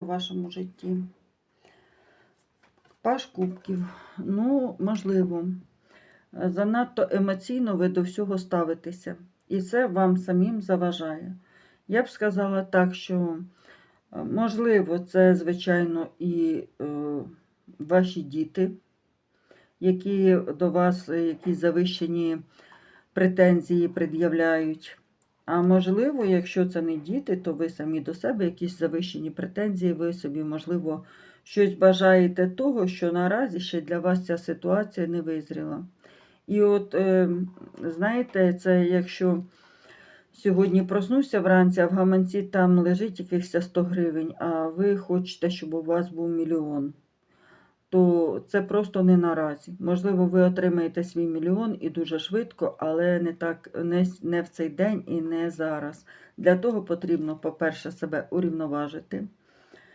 у вашому житті. Паш кубків. Ну, можливо, занадто емоційно ви до всього ставитеся. І це вам самим заважає. Я б сказала так, що е, можливо, це, звичайно, і е, ваші діти, які до вас якісь завищені претензії пред'являють. А можливо, якщо це не діти, то ви самі до себе якісь завищені претензії, ви собі, можливо, щось бажаєте того, що наразі ще для вас ця ситуація не визріла. І от, е, знаєте, це якщо сьогодні проснувся вранці, а в гаманці там лежить якихось 100 гривень, а ви хочете, щоб у вас був мільйон, то це просто не наразі. Можливо, ви отримаєте свій мільйон і дуже швидко, але не так не, не в цей день і не зараз. Для того потрібно, по-перше, себе урівноважити.